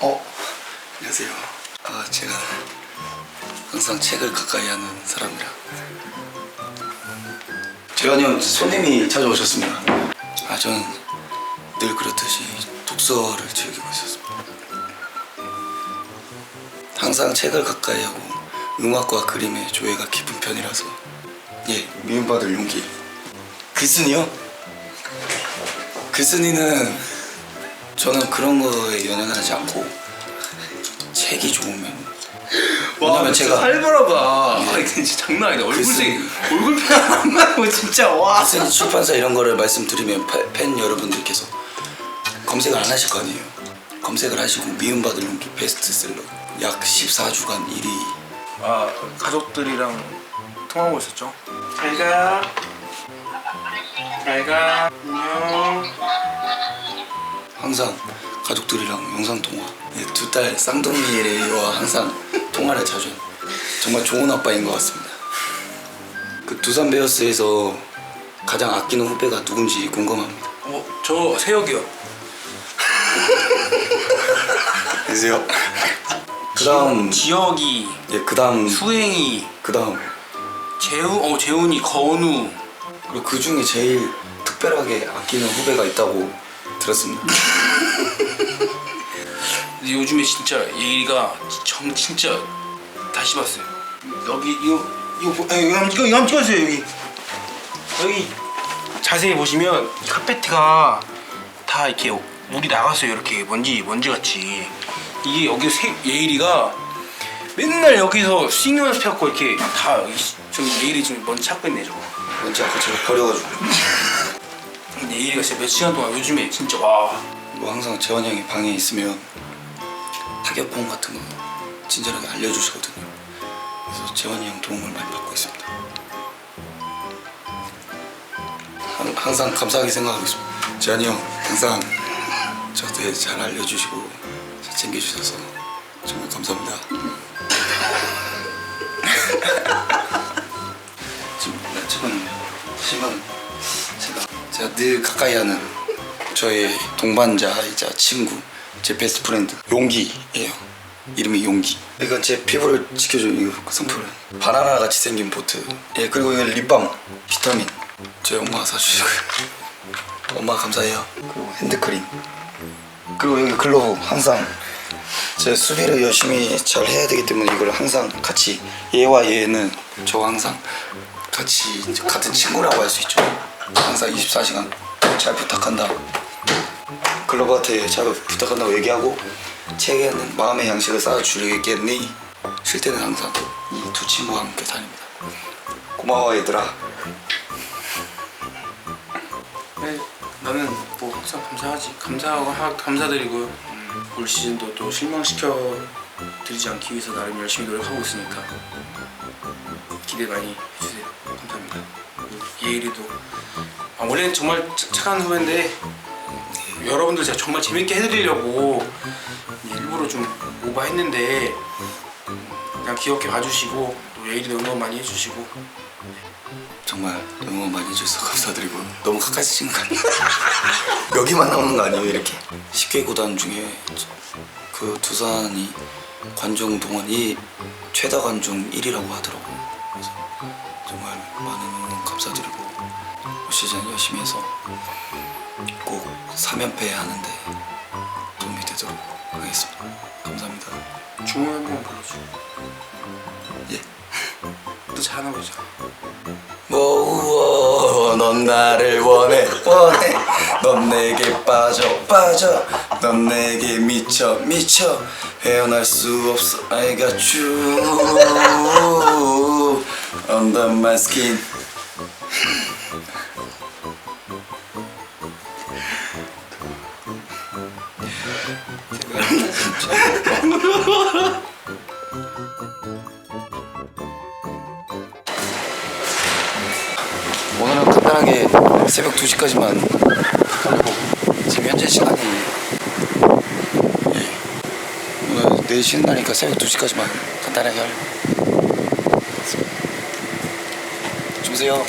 어, 안녕하세요. 아, 제가 항상 책을 가까이 하는 사람이라. 형 손님이 찾아오셨습니다. 아, 저는 늘 그렇듯이 독서를 즐기고 있었습니다. 항상 책을 가까이 하고 음악과 그림의 조예가 깊은 편이라서 예, 미움받을 용기. 글쓴이요? 글쓴이는 저는 그런 거에 연연하지 않고 책이 좋으면 왜냐면 제가 살벌하다. 아니 진짜 장난 아니다. 얼굴색 얼굴 표현 말고 진짜 와. 글쓴이 출판사 이런 거를 말씀드리면 파- 팬 여러분들께서 검색을 안 하실 거 아니에요 검색을 하시고 미움받을 용기 베스트셀러 약 14주간 1위 아 가족들이랑 통화하고 있었죠. 잘 가. 잘가. 안녕. 항상 가족들이랑 영상통화 네, 두딸 쌍둥이와 항상 통화를 자주 해요 정말 좋은 아빠인 것 같습니다 그 두산 베어스에서 가장 아끼는 후배가 누군지 궁금합니다 어 저 세혁이요. 계세요? 그 다음 지혁이, 예, 그 다음 수행이, 그 다음 재우, 어 재훈이, 건우. 그리고 그 중에 제일 특별하게 아끼는 후배가 있다고 들었습니다 근데 요즘에 진짜 예의가 정 진짜 다시 봤어요. 여기 이거 이거 보- 아, 이거 한번 이거, 한번 찍어주세요 여기. 여기 자세히 보시면 이 카페트가 다 이렇게 물이 나갔어요 이렇게 먼지 먼지 같이 이게 여기 세, 예일이가 맨날 여기서 스윙 연습해갖고 이렇게 다 여기 시- 좀 예일이 좀 먼지 찾고 있네 저거. 왠지 아까 제가 버려가지고. 근데 예일이가 진짜 몇 시간 동안 요즘에 진짜 와. 뭐 항상 재환이 형이 방에 있으면 타격폼 같은 거 친절하게 알려주시거든요. 그래서 재환이 형 도움을 많이 받고 있습니다. 항- 항상 감사하게 생각하고 있습니다. 재환이 형 항상 저한테 잘 알려주시고 잘 챙겨주셔서 정말 감사합니다 지금 제가 제가 늘 가까이 하는 저의 동반자이자 친구 제 베스트 프렌드 용기예요. 이름이 용기. 이건 제 피부를 지켜주는 이거 선풀 바나나 같이 생긴 보트. 예 그리고 이거 립밤 비타민. 저희 엄마가 사주시고 엄마 감사해요. 그리고 핸드크림. 그리고 여기 글로브 항상. 제 수비를 열심히 잘 해야 되기 때문에 이걸 항상 같이 얘와 얘는 저 항상 같이 같은 친구라고 할 수 있죠. 항상 24시간 잘 부탁한다. 글로버한테 잘 부탁한다고 얘기하고 책에는 마음의 양식을 쌓아주겠니? 쉴 때는 항상 이 두 친구와 함께 다닙니다. 고마워 얘들아. 네, 나는 뭐 항상 감사하지. 감사하고 하, 감사드리고요. 음, 올 시즌도 또 실망시켜 드리지 않기 위해서 나름 열심히 노력하고 있으니까 기대 많이 해주세요. 감사합니다. 예일이도 아, 원래는 정말 차- 착한 후배인데 여러분들 제가 정말 재밌게 해드리려고 일부러 좀 오버했는데 그냥 귀엽게 봐주시고 또 예일이도 응원 많이 해주시고 정말 응원 많이 해주셔서 감사드리고 너무 가까이 서 찍는 거 아니에요? 여기만 나오는 거 아니에요 이렇게 10개 구단 중에 그 두산이 관중 동원이 최다 관중 1위라고 하더라고요 그래서 정말 많은 응원 감사드리고 올 시즌 열심히 해서 꼭 3연패 하는데 도움이 되도록 하겠습니다 감사합니다 주문 한번 불러줘. 예. 또 잘하나 보자. 뭐, 넌 나를 원해, 원해. 넌 내게 빠져, 빠져. 넌 내게 미쳐, 미쳐. 헤어날 수 없어. I got you under my skin. 오늘은 간단하게 새벽 2시까지만 하고 지금 현재 시간이 예, 오늘 내일 쉬는 날이니까 새벽 2시까지만 간단하게 하려고. 주무세요